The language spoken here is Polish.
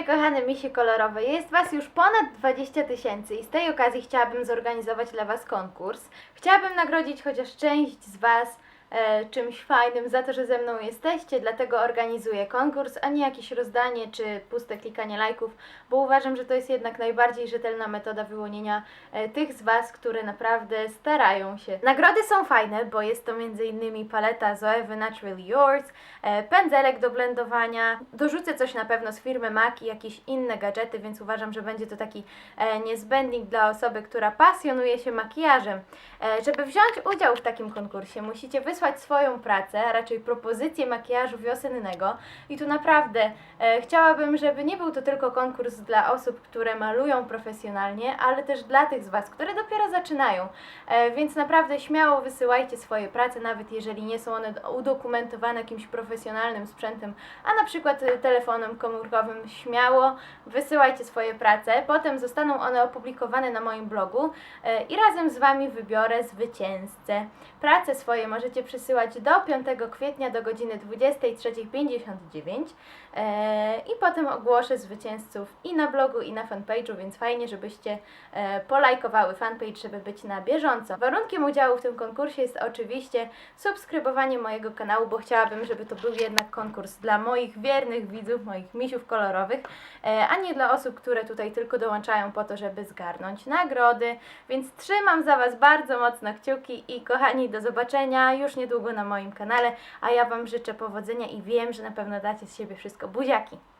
moje kochane misie kolorowe, jest Was już ponad 20 tysięcy i z tej okazji chciałabym zorganizować dla Was konkurs. Chciałabym nagrodzić chociaż część z Was czymś fajnym za to, że ze mną jesteście, dlatego organizuję konkurs, a nie jakieś rozdanie czy puste klikanie lajków, bo uważam, że to jest jednak najbardziej rzetelna metoda wyłonienia e, tych z Was, które naprawdę starają się. Nagrody są fajne, bo jest to m.in. paleta Zoewy Naturally Yours, e, pędzelek do blendowania, dorzucę coś na pewno z firmy MAC i jakieś inne gadżety, więc uważam, że będzie to taki e, niezbędnik dla osoby, która pasjonuje się makijażem. E, żeby wziąć udział w takim konkursie, musicie wysłać swoją pracę, a raczej propozycję makijażu wiosennego i tu naprawdę e, chciałabym, żeby nie był to tylko konkurs dla osób, które malują profesjonalnie, ale też dla tych z Was, które dopiero zaczynają. E, więc naprawdę śmiało wysyłajcie swoje prace, nawet jeżeli nie są one udokumentowane jakimś profesjonalnym sprzętem, a na przykład e, telefonem komórkowym. Śmiało wysyłajcie swoje prace, potem zostaną one opublikowane na moim blogu e, i razem z Wami wybiorę zwycięzcę. Prace swoje możecie przysyłać do 5 kwietnia do godziny 23.59 e, i potem ogłoszę zwycięzców i na blogu, i na fanpage'u, więc fajnie, żebyście e, polajkowały fanpage, żeby być na bieżąco. Warunkiem udziału w tym konkursie jest oczywiście subskrybowanie mojego kanału, bo chciałabym, żeby to był jednak konkurs dla moich wiernych widzów, moich misiów kolorowych, e, a nie dla osób, które tutaj tylko dołączają po to, żeby zgarnąć nagrody. Więc trzymam za Was bardzo mocno kciuki i kochani, do zobaczenia już niedługo na moim kanale, a ja Wam życzę powodzenia i wiem, że na pewno dacie z siebie wszystko. Buziaki!